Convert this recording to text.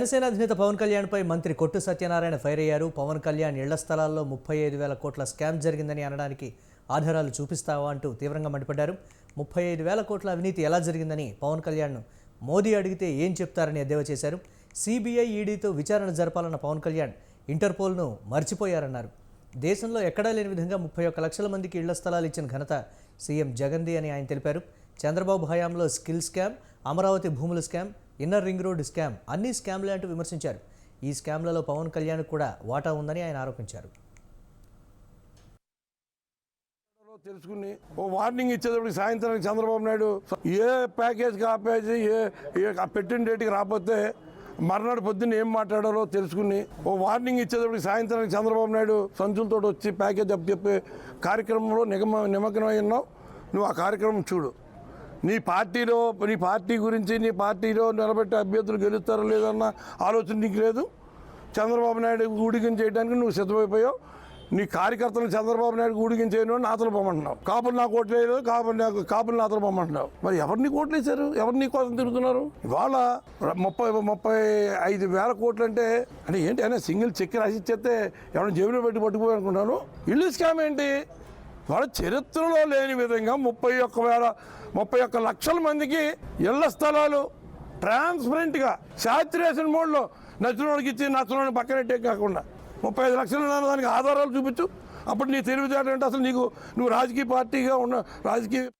జనసేన అధినేత పవన్ కళ్యాణ్పై మంత్రి కొట్టు సత్యనారాయణ ఫైర్ అయ్యారు. పవన్ కళ్యాణ్ ఇళ్ళ స్థలాల్లో ముప్పై ఐదు వేల కోట్ల స్కామ్ జరిగిందని అనడానికి ఆధారాలు చూపిస్తావా అంటూ తీవ్రంగా మండిపడ్డారు. ముప్పై ఐదు వేల కోట్ల అవినీతి ఎలా జరిగిందని పవన్ కళ్యాణ్ను మోదీ అడిగితే ఏం చెప్తారని ఎద్దేవా చేశారు. సిబిఐ ఈడీతో విచారణ జరపాలన్న పవన్ కళ్యాణ్ ఇంటర్పోల్ను మర్చిపోయారన్నారు. దేశంలో ఎక్కడా లేని విధంగా ముప్పై ఒక్క లక్షల మందికి ఇళ్ళ స్థలాలు ఇచ్చిన ఘనత సీఎం జగన్ది అని ఆయన తెలిపారు. చంద్రబాబు హయాంలో స్కిల్ స్కామ్ అమరావతి భూముల scam inner ring road scam అన్ని స్కామ్లే అంటూ విమర్శించారు. ఈ స్కామ్లలో పవన్ కళ్యాణ్ కూడా వాటా ఉందని ఆయన ఆరోపించారు. తెలుసుకుని ఓ వార్నింగ్ ఇచ్చేటప్పుడు సాయంత్రానికి చంద్రబాబు నాయుడు ఏ ప్యాకేజ్కి ఆపేసి ఏ ఏ ఆ పెట్టిన డేట్కి రాకపోతే మర్నాడు పొద్దున్న ఏం మాట్లాడారో తెలుసుకుని ఓ వార్నింగ్ ఇచ్చేటప్పుడు సాయంత్రానికి చంద్రబాబు నాయుడు సంచులతో వచ్చి ప్యాకేజ్ అప్పచెప్పే కార్యక్రమంలో నిగమ నిమగ్నమై ఉన్నావు. నువ్వు ఆ కార్యక్రమం చూడు. నీ పార్టీలో నీ పార్టీ గురించి నీ పార్టీలో నిలబెట్టే అభ్యర్థులు గెలుస్తారో లేదన్న ఆలోచన నీకు లేదు? చంద్రబాబు నాయుడు ఊడిగం చేయడానికి నువ్వు సిద్ధమైపోయావు. నీ కార్యకర్తలు చంద్రబాబు నాయుడు ఊడిగం చేయను నాతలు పొమ్మంటున్నావు కాపులు నాకు ఓట్లేదు కాపులు నాకు కాపులు నాతలు పొమ్మంటున్నావు మరి ఎవరిని కోట్లు ఎవరిని కోసం తిరుగుతున్నారు? ఇవాళ ముప్పై ముప్పై ఐదు వేల కోట్లు అంటే అంటే ఏంటి? అయినా సింగిల్ చెక్ రాసి ఇచ్చేస్తే ఎవరైనా జేబులో పెట్టి పట్టుకుపోయి ఇల్లు స్కామ్ ఏంటి? వాళ్ళ చరిత్రలో లేని విధంగా ముప్పై ఒక్క వేల ముప్పై ఒక్క లక్షల మందికి ఇళ్ళ స్థలాలు ట్రాన్స్పరెంట్గా శాచురేషన్ మోడ్లో నచ్చినోడికి ఇచ్చి నచ్చిన పక్కనట్టే కాకుండా ముప్పై ఐదు లక్షలు ఉన్న దానికి ఆధారాలు చూపించు. అప్పుడు నీ తెలివితేటంటే అసలు నీకు నువ్వు రాజకీయ పార్టీగా ఉన్న రాజకీయ